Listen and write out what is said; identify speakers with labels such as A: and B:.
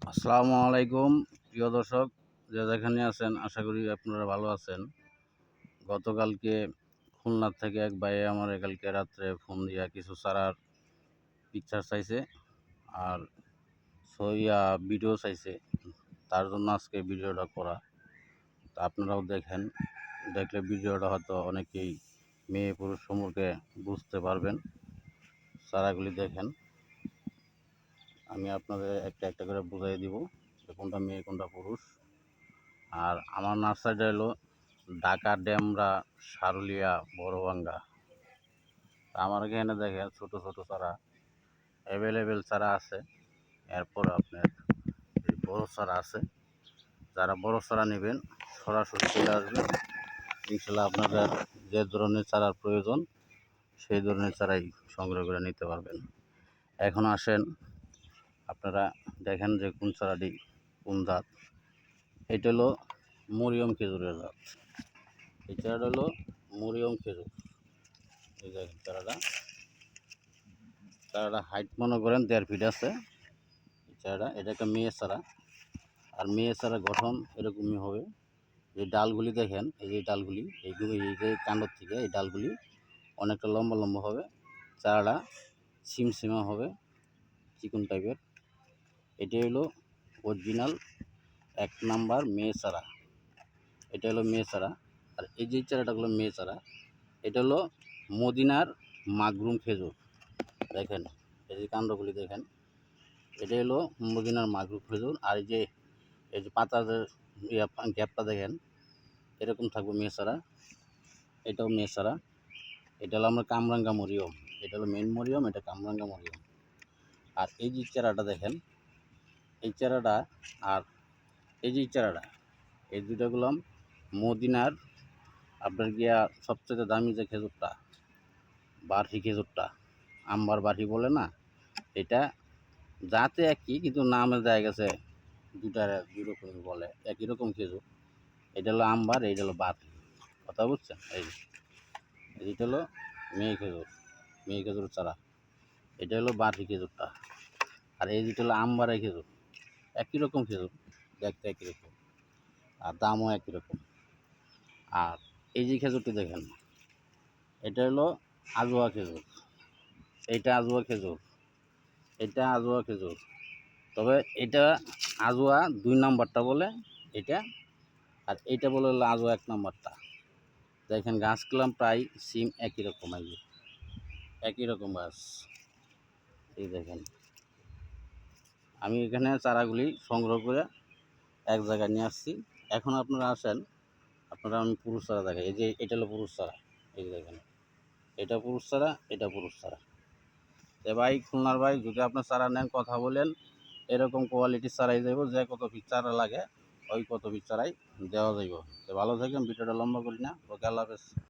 A: আসসালামু আলাইকুম, প্রিয় দর্শক, যে যেখানে আছেন, আশা করি আপনারা ভালো আছেন। গতকালকে খুলনার থেকে এক ভাই আমার কালকে রাত্রে ফোন দিয়া কিছু চারার পিকচার চাইছে আর সইয়া ভিডিও চাইছে। তার জন্য আজকে ভিডিওটা করা। তা আপনারাও দেখেন, দেখলে ভিডিওটা হয়তো অনেকেই মেয়ে পুরুষ সম্পর্কে বুঝতে পারবেন। চারাগুলি দেখেন। আমি আপনাদের একটা একটা করে বুঝাই দিব কোনটা মেয়ে, কোনটা পুরুষ। আর আমার নার্সারিটা হলো ঢাকা ড্যামরা সারুলিয়া বড়বাঙ্গা তা আমার এখানে দেখেন ছোট ছোট চারা অ্যাভেলেবেল চারা আছে। এরপর আপনার বড় চারা আছে। যারা বড় চারা নেবেন, সরাসরি চলে আসবেন। ইনশাল্লাহ আপনাদের যে ধরনের চারার প্রয়োজন, সেই ধরনের চারাই সংগ্রহ করে নিতে পারবেন। এখন আসেন আপনারা দেখেন যে কোন চারাটি কোন জাত। এটা হলো মরিয়ম খেজুরের জাত। এই চারাটা হলো মরিয়ম খেজুর। এই দেখেন চারাটা। চারাটা হাইট মনে করেন দেড় ফিট আছে। চারাটা, এটা একটা মেয়ে চারা। আর মেয়ে চারা গঠন এরকমই হবে। যে ডালগুলি দেখেন, এই যে ডালগুলি এইগুলো এই যে কাণ্ডর থেকে এই ডালগুলি অনেকটা লম্বা লম্বা হবে। চারাটা সিমসিমা হবে, চিকন টাইপের এটা হলো অরিজিনাল এক নাম্বার মেয়ে চারা। এটা হলো মেয়ে চারা। আর এই যে চারাটা হলো মেয়ে চারা, এটা হলো মদিনার মাগরুম খেজুর। দেখেন, এই যে কাণ্ডগুলি দেখেন। এটা হলো মদিনার মাগরুম খেজুর। আর এই যে এই যে পাতা যে গ্যাপটা দেখেন, এরকম থাকবে মেয়ে চারা। এটাও মেয়ে চারা। এটা হলো আমরা কামরাঙ্গা মরিয়ম। এটা হলো মেন মরিয়ম, এটা কামরাঙ্গা মরিয়ম। আর এই যে চারাটা দেখেন এই চারাটা আর এই যে চারাটা, এই দুটো গুলাম মদিনার আপনার গিয়া সবচেয়ে দামি যে খেজুরটা, বার্হি খেজুরটা, আম্বার বার্হি বলে না? এটা যাতে একই, কিন্তু নামে দেখা গেছে দুটার দুই রকমই বলে, একই রকম খেজুর। এটা হলো আম্বার, এইটা হলো বার্হি। কথা বুঝছেন? এই এইটা হলো মেয়ে খেজুর মেয়ে খেজুর চারা এটা হলো বার্হি খেজুরটা। আর এই যেটা হলো আমবাড়াই খেজুর। একই রকম খেজুর, দেখতে একই রকম। আর দামও একই রকম। আর এই যে খেজুরটি দেখেন, এটা হলো আজোয়া খেজুর। এইটা আজোয়া খেজুর, এটা আজোয়া খেজুর। তবে এটা আজোয়া দুই নাম্বারটা বলে এটা, আর এইটা বলে হলো আজোয়া এক নাম্বারটা। দেখেন গাছ কিলাম প্রায় সিম একই রকম, এই একই রকম গাছ এই দেখেন। আমি এখানে চারাগুলি সংগ্রহ করে এক জায়গায় নিয়ে আসছি। এখন আপনারা আসেন, আপনারা আমি পুরুষ চারা দেখাই। এই যে এটা হলো পুরুষ চারা, এই যে দেখেন। এটা পুরুষ চারা, এটা পুরুষ চারা। তো ভাই, খুলনার ভাই, যদি আপনার চারা নেন, কথা বলেন। এরকম কোয়ালিটির চারাই যাইব যে কত পিস চারা লাগে, ওই কত পিস চারাই দেওয়া যাইব। তো ভালো থাকেন, ভিডিওটা লম্বা করি না। ওকে, আল্লাহ হাফেজ।